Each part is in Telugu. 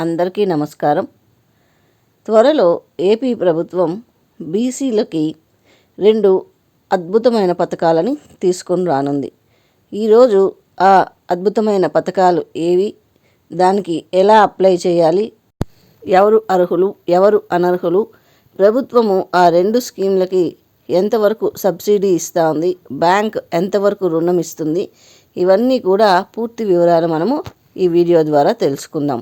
అందరికీ నమస్కారం. త్వరలో ఏపీ ప్రభుత్వం బీసీలకి రెండు అద్భుతమైన పథకాలని తీసుకొని రానుంది. ఈరోజు ఆ అద్భుతమైన పథకాలు ఏవి? దానికి ఎలా అప్లై చేయాలి? ఎవరు అర్హులు? ఎవరు అనర్హులు? ప్రభుత్వము ఆ రెండు స్కీమ్లకి ఎంతవరకు సబ్సిడీ ఇస్తుంది? ఉంది బ్యాంక్ ఎంతవరకు రుణం ఇస్తుంది? ఇవన్నీ కూడా పూర్తి వివరాలు మనము ఈ వీడియో ద్వారా తెలుసుకుందాం.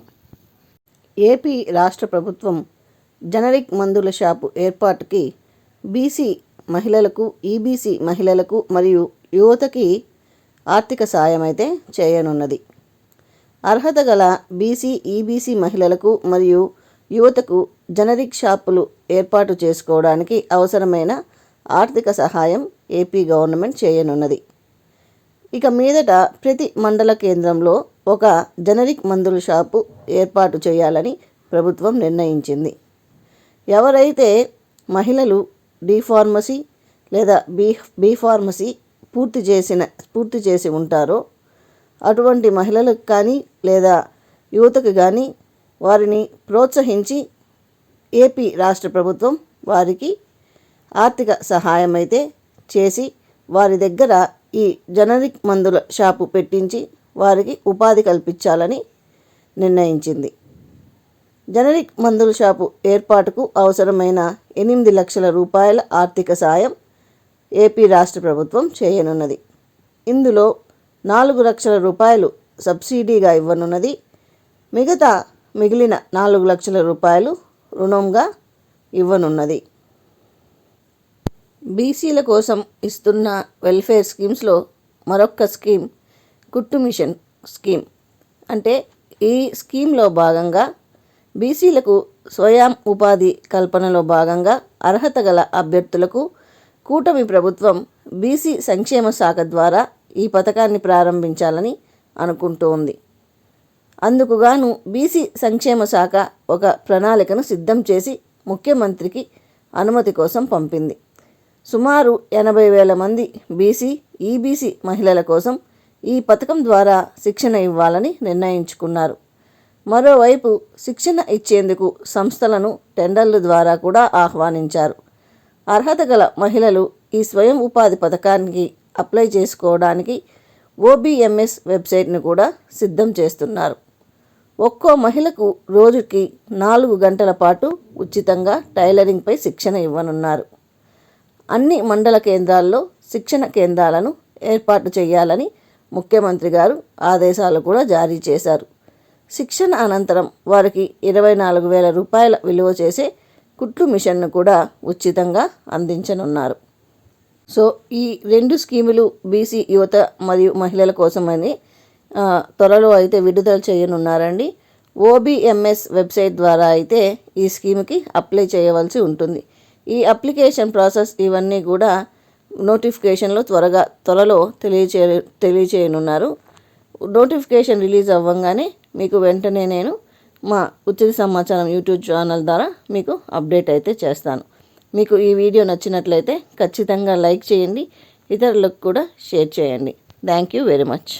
ఏపీ రాష్ట్ర ప్రభుత్వం జనరిక్ మందుల షాపు ఏర్పాటుకి బీసీ మహిళలకు ఈబీసీ మహిళలకు మరియు యువతకి ఆర్థిక సాయం అయితే చేయనున్నది. అర్హత గల బీసీ ఈబీసీ మహిళలకు మరియు యువతకు జనరిక్ షాపులు ఏర్పాటు చేసుకోవడానికి అవసరమైన ఆర్థిక సహాయం ఏపీ గవర్నమెంట్ చేయనున్నది. ఇక మీదట ప్రతి మండల కేంద్రంలో ఒక జనరిక్ మందుల షాపు ఏర్పాటు చేయాలని ప్రభుత్వం నిర్ణయించింది. ఎవరైతే మహిళలు డి ఫార్మసీ లేదా బీ బీ ఫార్మసీ పూర్తి చేసిన పూర్తి చేసి ఉంటారో అటువంటి మహిళలకు కానీ లేదా యువతకు కానీ వారిని ప్రోత్సహించి ఏపీ రాష్ట్ర ప్రభుత్వం వారికి ఆర్థిక సహాయం అయితే చేసి వారి దగ్గర ఈ జనరిక్ మందుల షాపు పెట్టించి వారికి ఉపాధి కల్పించాలని నిర్ణయించింది. జనరిక్ మందుల షాపు ఏర్పాటుకు అవసరమైన ఎనిమిది లక్షల రూపాయల ఆర్థిక సాయం ఏపీ రాష్ట్ర ప్రభుత్వం చేయనున్నది. ఇందులో నాలుగు లక్షల రూపాయలు సబ్సిడీగా ఇవ్వనున్నది. మిగతా మిగిలిన నాలుగు లక్షల రూపాయలు రుణంగా ఇవ్వనున్నది. బీసీల కోసం ఇస్తున్న వెల్ఫేర్ స్కీమ్స్లో మరొక స్కీమ్ కుట్టు మిషన్ స్కీమ్. అంటే ఈ స్కీమ్లో భాగంగా బీసీలకు స్వయం ఉపాధి కల్పనలో భాగంగా అర్హత గల అభ్యర్థులకు కూటమి ప్రభుత్వం బీసీ సంక్షేమ శాఖ ద్వారా ఈ పథకాన్ని ప్రారంభించాలని అనుకుంటోంది అందుకుగాను బీసీ సంక్షేమ శాఖ ఒక ప్రణాళికను సిద్ధం చేసి ముఖ్యమంత్రికి అనుమతి కోసం పంపింది. సుమారు ఎనభై వేల మంది బీసీ ఈబీసీ మహిళల కోసం ఈ పథకం ద్వారా శిక్షణ ఇవ్వాలని నిర్ణయించుకున్నారు. మరోవైపు శిక్షణ ఇచ్చేందుకు సంస్థలను టెండర్ల ద్వారా కూడా ఆహ్వానించారు. అర్హత గల మహిళలు ఈ స్వయం ఉపాధి పథకానికి అప్లై చేసుకోవడానికి ఓబీఎంఎస్ వెబ్సైట్ను కూడా సిద్ధం చేస్తున్నారు. ఒక్కో మహిళకు రోజుకి నాలుగు గంటల పాటు ఉచితంగా టైలరింగ్పై శిక్షణ ఇవ్వనున్నారు. అన్ని మండల కేంద్రాల్లో శిక్షణ కేంద్రాలను ఏర్పాటు చేయాలని ముఖ్యమంత్రి గారు ఆదేశాలు కూడా జారీ చేశారు. శిక్షణ అనంతరం వారికి ఇరవై నాలుగు వేల రూపాయల విలువ చేసే కుట్లు మిషన్ను కూడా ఉచితంగా అందించనున్నారు. సో ఈ రెండు స్కీములు బీసీ యువత మరియు మహిళల కోసమని త్వరలో అయితే విడుదల చేయనున్నారండి. ఓబిఎంఎస్ వెబ్సైట్ ద్వారా అయితే ఈ స్కీమ్కి అప్లై చేయవలసి ఉంటుంది. ఈ అప్లికేషన్ ప్రాసెస్ ఇవన్నీ కూడా నోటిఫికేషన్లో త్వరగా త్వరలో తెలియచే తెలియచేయనున్నారు. నోటిఫికేషన్ రిలీజ్ అవ్వగానే మీకు వెంటనే నేను మా ఉచిత సమాచారం యూట్యూబ్ ఛానల్ ద్వారా మీకు అప్డేట్ అయితే చేస్తాను. మీకు ఈ వీడియో నచ్చినట్లయితే ఖచ్చితంగా లైక్ చేయండి ఇతరులకు కూడా షేర్ చేయండి. Thank you very much.